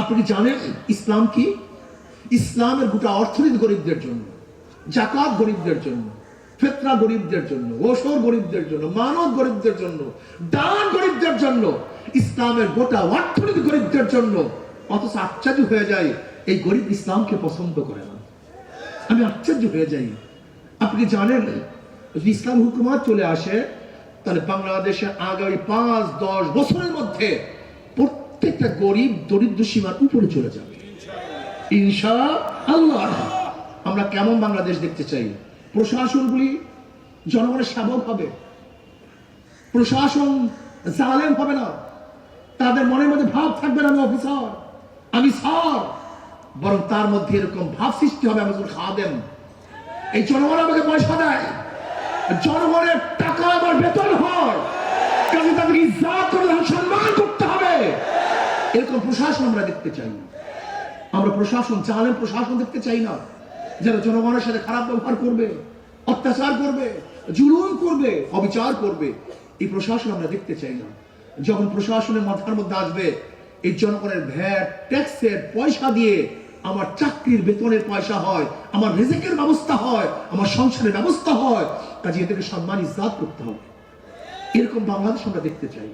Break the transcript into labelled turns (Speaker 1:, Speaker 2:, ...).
Speaker 1: আপনি জানেন ইসলাম কি? ইসলামের গোটা অর্থনীতি গরিবদের জন্য, জাকাত গরিবদের জন্য ফেতরা গরিবদের জন্য, ওসর গরিবদের জন্য মানব গরিবদের জন্য, দান গরিবদের জন্য, ইসলামের গোটা অর্থনীতি গরিবদের জন্য। অথচ আশ্চর্য হয়ে যায়, এই গরিব ইসলামকে পছন্দ করে না। আমি আশ্চর্য হয়ে যাই। আপনি জানেন, যদি ইসলাম হুকুমাত চলে আসে, তাহলে বাংলাদেশে আগামী পাঁচ, দশ বছরের মধ্যে প্রত্যেকটা গরিব দরিদ্র সীমার উপরে চলে যাবে। ইনশা আল্লাহ। আমরা কেমন বাংলাদেশ দেখতে চাই? প্রশাসনগুলি জনগণের সেবক হবে। প্রশাসন জালেম হবে না। তাদের মনের মধ্যে ভাব থাকবে না আমি অফিসার। আমি স্যার। বরং তার মধ্যে এরকম ভাব সৃষ্টি হবে আমি খাওয়াবেন এই জনগণ আমাকে পয়সা দেয়। জনগণের টাকা আমার বেতন এরকম প্রশাসন আমরা দেখতে চাই না। আমরা প্রশাসন, জালেম প্রশাসন দেখতে চাই না। যারা জনগণের সাথে খারাপ ব্যবহার করবে, অত্যাচার করবে, জুলুম করবে, অবিচার করবে, এই প্রশাসন আমরা দেখতে চাই না। যখন প্রশাসনের মাথার মধ্যে আসবে, এই জনগণের ভ্যাট, ট্যাক্সের পয়সা দিয়ে আমার চাকরির বেতনের পয়সা হয়, আমার রেজেকের ব্যবস্থা হয়, আমার সংসারের ব্যবস্থা হয়, কাজে এদেরকে সম্মান, ইজ্জাত করতে হবে। এরকম বাংলাদেশ আমরা দেখতে চাই।